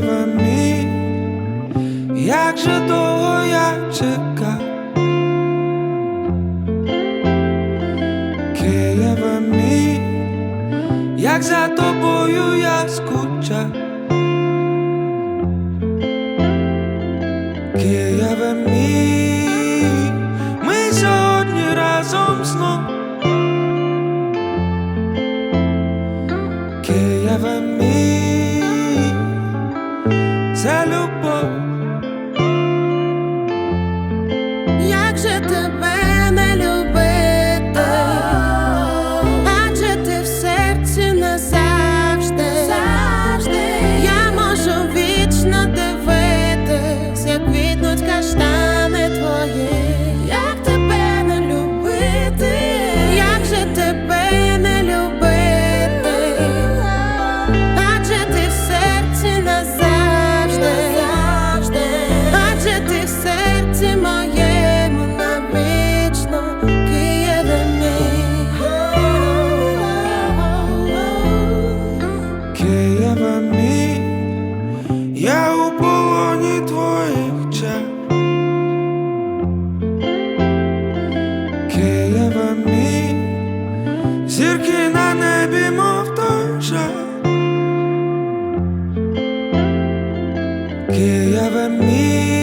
тебе мій, як же довго я чекав, Києве мій, як за тобою я скучав, Києве мій, ми сьогодні разом знов. Києве мій. зірки на небі, мов той жаль Києве мій